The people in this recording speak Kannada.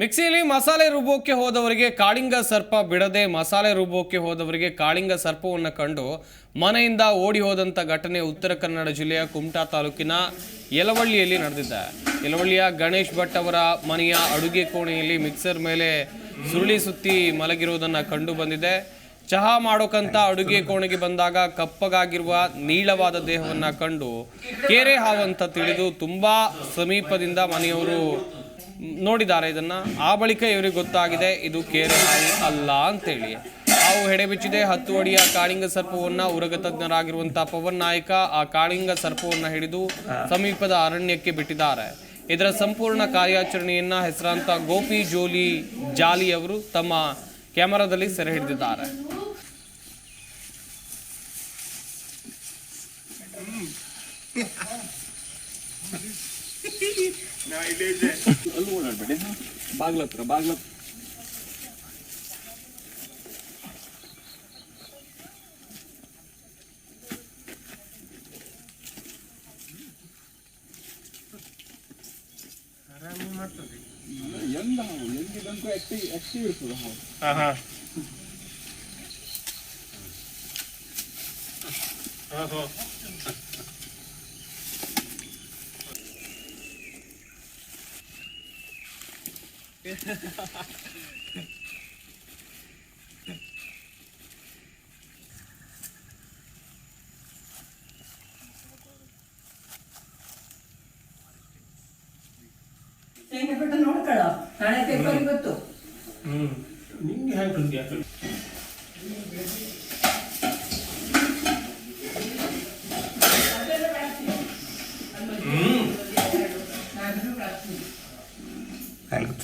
ಮಿಕ್ಸಿಯಲ್ಲಿ ಮಸಾಲೆ ರುಬ್ಬೋಕ್ಕೆ ಹೋದವರಿಗೆ ಕಾಳಿಂಗ ಸರ್ಪ ಬಿಡದೆ ಮಸಾಲೆ ರುಬ್ಬೋಕ್ಕೆ ಹೋದವರಿಗೆ ಕಾಳಿಂಗ ಸರ್ಪವನ್ನು ಕಂಡು ಮನೆಯಿಂದ ಓಡಿ ಹೋದಂಥ ಘಟನೆ ಉತ್ತರ ಕನ್ನಡ ಜಿಲ್ಲೆಯ ಕುಮಟಾ ತಾಲೂಕಿನ ಯಲವಳ್ಳಿಯಲ್ಲಿ ನಡೆದಿದೆ. ಯಲವಳ್ಳಿಯ ಗಣೇಶ್ ಭಟ್ ಅವರ ಮನೆಯ ಅಡುಗೆ ಕೋಣೆಯಲ್ಲಿ ಮಿಕ್ಸರ್ ಮೇಲೆ ಸುರುಳಿ ಸುತ್ತಿ ಮಲಗಿರುವುದನ್ನು ಕಂಡು ಬಂದಿದೆ. ಚಹಾ ಮಾಡೋಕಂತ ಅಡುಗೆ ಕೋಣೆಗೆ ಬಂದಾಗ ಕಪ್ಪಗಾಗಿರುವ ನೀಳವಾದ ದೇಹವನ್ನ ಕಂಡು ಕೇರೆ ಹಾವು ಅಂತ ತಿಳಿದು ತುಂಬಾ ಸಮೀಪದಿಂದ ಮನೆಯವರು ನೋಡಿದ್ದಾರೆ ಇದನ್ನು. ಆ ಬಳಿಕ ಇವರಿಗೆ ಗೊತ್ತಾಗಿದೆ ಇದು ಕೇರೆ ನಾಯಿ ಅಲ್ಲ ಅಂತೇಳಿ. ಹಾವು ಹೆಡೆಬಿಚ್ಚಿದೆ ಹತ್ತು ಅಡಿಯ ಕಾಳಿಂಗ ಸರ್ಪವನ್ನು ಉರಗ ತಜ್ಞರಾಗಿರುವಂತಹ ಪವನ್ ನಾಯಕ ಆ ಕಾಳಿಂಗ ಸರ್ಪವನ್ನು ಹಿಡಿದು ಸಮೀಪದ ಅರಣ್ಯಕ್ಕೆ ಬಿಟ್ಟಿದ್ದಾರೆ. ಇದರ ಸಂಪೂರ್ಣ ಕಾರ್ಯಾಚರಣೆಯನ್ನ ಹೆಸರಾಂತ ಗೋಪಿ ಜೋಲಿ ಜಾಲಿ ಅವರು ತಮ್ಮ ಕ್ಯಾಮರಾದಲ್ಲಿ ಸೆರೆ ಹಿಡಿದಿದ್ದಾರೆ. ಬಾಗ್ಲತ್ರ ಬಾಗ್ಲ ಎಂದ ಹಾವು ಎಂದಿದಂತೂ ಆಕ್ಟಿವ್ ಆಕ್ಟಿವ್ ಇರ್ತದೆ ಹಾವು ಪೆಟ್ಟು ನೋಡ್ಕೊಳ್ಳೋ. ನಾಳೆ ಪೇಪರ್ ಗೊತ್ತು ನಿಂಗೆ ಹ್ಯಾಂಗೆ